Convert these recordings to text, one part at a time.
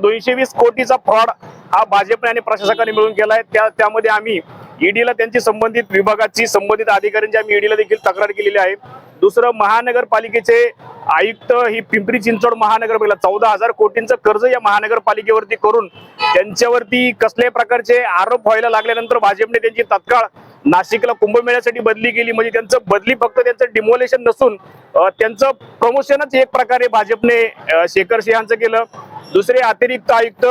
दोनशे वीस कोटीचा फ्रॉड हा भाजपने आणि प्रशासकाने मिळून केलाय. त्या त्यामध्ये आम्ही ईडीला त्यांची संबंधित विभागाची संबंधित अधिकाऱ्यांची आम्ही ईडीला देखील तक्रार केलेली आहे. दुसरं महानगरपालिकेचे आयुक्त ही पिंपरी चिंचवड महानगरपालिका चौदा हजार कोटींचं कर्ज या महानगरपालिकेवरती करून त्यांच्यावरती कसल्याही प्रकारचे आरोप व्हायला लागल्यानंतर भाजपने त्यांची तत्काळ नाशिकला कुंभमेळ्यासाठी बदली केली. म्हणजे त्यांचं बदली फक्त त्यांचं डिमोलेशन नसून त्यांचं प्रमोशनच एक प्रकारे भाजपने शेखर सिंहांचं केलं. दुसरे अतिरिक्त आयुक्त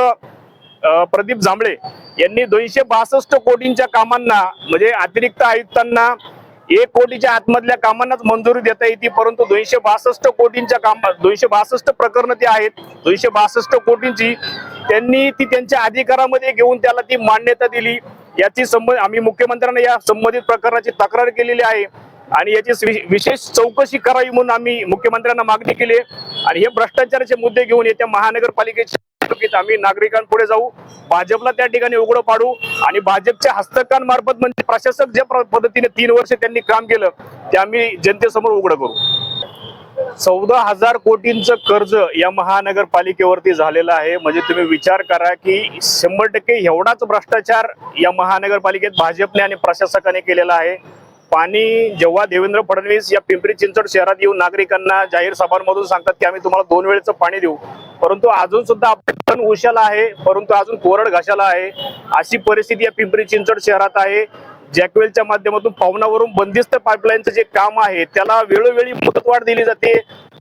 प्रदीप जांभळे यांनी दोनशे बासष्ट कोटींच्या कामांना म्हणजे अतिरिक्त आयुक्तांना एक कोटीच्या आतमधल्या कामांनाच मंजुरी देता येते परंतु दोनशे बासष्ट कोटींच्या काम दोनशे बासष्ट प्रकरण ते आहेत दोनशे बासष्ट कोटींची त्यांनी ती त्यांच्या अधिकारामध्ये घेऊन त्याला ती मान्यता दिली याची संबंध आम्ही मुख्यमंत्र्यांना या संबंधित प्रकरणाची तक्रार केलेली आहे आणि याची विशेष चौकशी करावी म्हणून आम्ही मुख्यमंत्र्यांना मागणी केली आहे. आणि हे भ्रष्टाचाराचे मुद्दे घेऊन येत्या महानगरपालिकेच्या निवडणुकीत आम्ही नागरिकांपुढे जाऊ. भाजपला त्या ठिकाणी उघडं पाडू आणि भाजपच्या हस्तकांमार्फत म्हणजे प्रशासक ज्या पद्धतीने तीन वर्ष त्यांनी काम केलं ते आम्ही जनतेसमोर उघडं करू. चौदा हजार कोटींचं कर्ज या महानगरपालिकेवरती झालेलं आहे. म्हणजे तुम्ही विचार करा की शंभर टक्के एवढाच भ्रष्टाचार या महानगरपालिकेत भाजपने आणि प्रशासकाने केलेला आहे. पाणी जेव्हा देवेंद्र फडणवीस या पिंपरी चिंचवड शहरात येऊन नागरिकांना जाहीर सभांमधून सांगतात की आम्ही तुम्हाला दोन वेळेचं पाणी देऊ. परंतु अजून सुद्धा आपण उशाला आहे परंतु अजून कोरड घाशाला आहे. अशी परिस्थिती या पिंपरी चिंचवड शहरात आहे. जॅकवेलच्या माध्यमातून पावनावरून बंदिस्त पाईपलाईनचं जे काम आहे त्याला वेळोवेळी मुदतवाढ दिली जाते.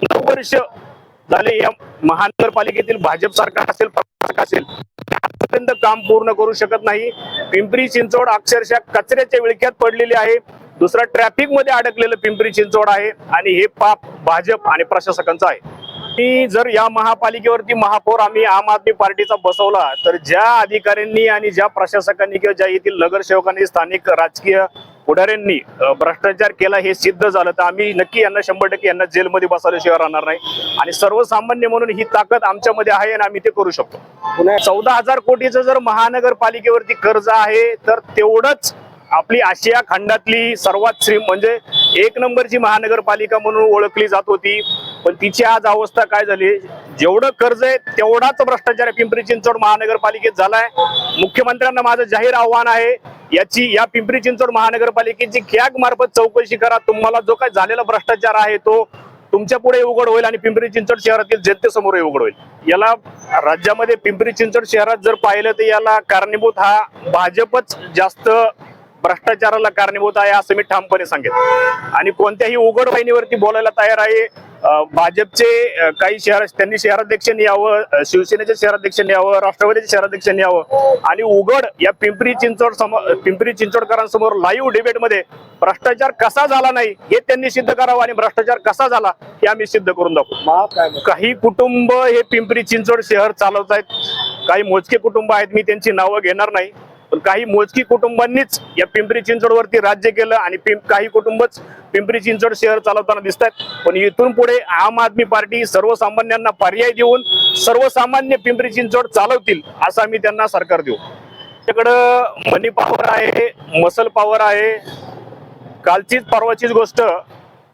नऊ वर्ष झाले या महानगरपालिकेतील भाजप सरकार असेल असेल काम पूर्ण करू शकत नाही. पिंपरी चिंचवड अक्षरशः कचऱ्याच्या विळख्यात पडलेली आहे. दुसरा ट्रॅफिकमध्ये अडकलेलं पिंपरी चिंचवड आहे आणि हे पाप भाजप आणि प्रशासकांचं आहे. आणि जर या महापालिकेवरती महापौर आम्ही आम आदमी पार्टीचा बसवला तर ज्या अधिकाऱ्यांनी आणि ज्या प्रशासकांनी किंवा ज्या येथील नगरसेवकांनी स्थानिक राजकीय पुढाऱ्यांनी भ्रष्टाचार केला हे सिद्ध झालं तर आम्ही नक्की यांना शंभर टक्के यांना जेलमध्ये बसवल्याशिवाय राहणार नाही. आणि सर्वसामान्य म्हणून ही ताकद आमच्यामध्ये आहे आणि आम्ही ते करू शकतो. चौदा हजार कोटीचं जर महानगरपालिकेवरती कर्ज आहे तर तेवढंच आपली आशिया खंडातली सर्वात श्री म्हणजे एक नंबरची महानगरपालिका म्हणून ओळखली जात होती. पण तिची आज अवस्था काय झाली? जेवढं कर्ज आहे तेवढाच भ्रष्टाचार पिंपरी चिंचवड महानगरपालिकेत झालाय. मुख्यमंत्र्यांना माझं जाहीर आव्हान आहे याची या पिंपरी चिंचवड महानगरपालिकेची कॅग मार्फत चौकशी करा. तुम्हाला जो काय झालेला भ्रष्टाचार आहे तो तुमच्यापुढे उघड होईल आणि पिंपरी चिंचवड शहरातील जनतेसमोर उघड होईल. याला राज्यामध्ये पिंपरी चिंचवड शहरात जर पाहिलं तर याला कारणीभूत हा भाजपच जास्त भ्रष्टाचाराला कारणीभूत आहे असं मी ठामपणे सांगेन. आणि कोणत्याही उघड वाहिनीवरती बोलायला तयार आहे भाजपचे काही शहर त्यांनी शहराध्यक्षांनी यावं अं, शिवसेनेचे शहराध्यक्षांनी यावं राष्ट्रवादीचे शहराध्यक्षांनी यावं आणि उघड या पिंपरी चिंचवड समोर पिंपरी चिंचवडकरांसमोर लाईव्ह डिबेटमध्ये भ्रष्टाचार कसा झाला नाही हे त्यांनी सिद्ध करावं आणि भ्रष्टाचार कसा झाला हे आम्ही सिद्ध करून दाखवू. काही कुटुंब हे पिंपरी चिंचवड शहर चालवत आहेत काही मोजके कुटुंब आहेत मी त्यांची नावं घेणार नाही. पण काही मोजकी कुटुंबांनीच या पिंपरी चिंचवडवरती राज्य केलं आणि काही कुटुंबच पिंपरी चिंचवड शहर चालवताना दिसत आहेत. पण इथून पुढे आम आदमी पार्टी सर्वसामान्यांना पर्याय देऊन सर्वसामान्य पिंपरी चिंचवड चालवतील असं आम्ही त्यांना सरकार देऊ. त्याकडं मनी पॉवर आहे मसल पॉवर आहे. कालचीच परवाचीच गोष्ट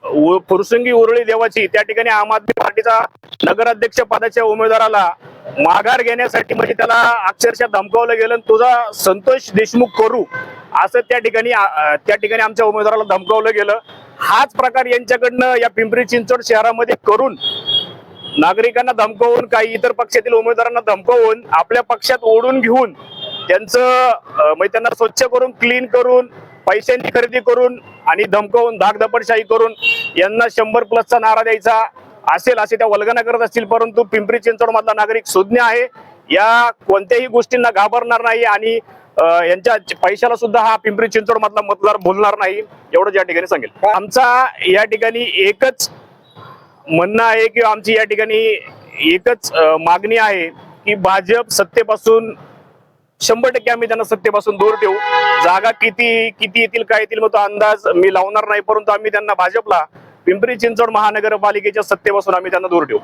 उ- फुरसुंगी उरळी देवाची त्या ठिकाणी आम आदमी पार्टीचा नगराध्यक्ष पदाच्या उमेदवाराला माघार घेण्यासाठी म्हणजे त्याला अक्षरशः धमकावलं गेलं आणि तुझा संतोष देशमुख करू असं त्या ठिकाणी त्या ठिकाणी आमच्या उमेदवाराला धमकावलं गेलं. हाच प्रकार यांच्याकडनं या पिंपरी चिंचवड शहरामध्ये करून नागरिकांना धमकावून काही इतर पक्षातील उमेदवारांना धमकावून आपल्या पक्षात ओढून घेऊन त्यांचं म्हणजे त्यांना स्वच्छ करून क्लीन करून पैशांची खरेदी करून आणि धमकावून धाकधपटशाही करून यांना शंभर प्लसचा नारा द्यायचा. असेल असे त्या वल्गना करत असतील परंतु पिंपरी चिंचवड मधला नागरिक सुज्ञ आहे. या कोणत्याही गोष्टींना घाबरणार नाही आणि यांच्या पैशाला सुद्धा हा पिंपरी चिंचवड मधला मतदार बोलणार नाही एवढंच या ठिकाणी सांगेल. आमचा या ठिकाणी एकच म्हणणं आहे की आमची या ठिकाणी एकच मागणी आहे की भाजप सत्तेपासून शंभर टक्के आम्ही त्यांना सत्तेपासून दूर ठेवू. जागा किती किती येतील काय येतील मग तो अंदाज मी लावणार नाही परंतु आम्ही त्यांना भाजपला पिंपरी चिंचवड महानगरपालिकेच्या सत्तेपासून आम्ही त्यांना दूर ठेवू.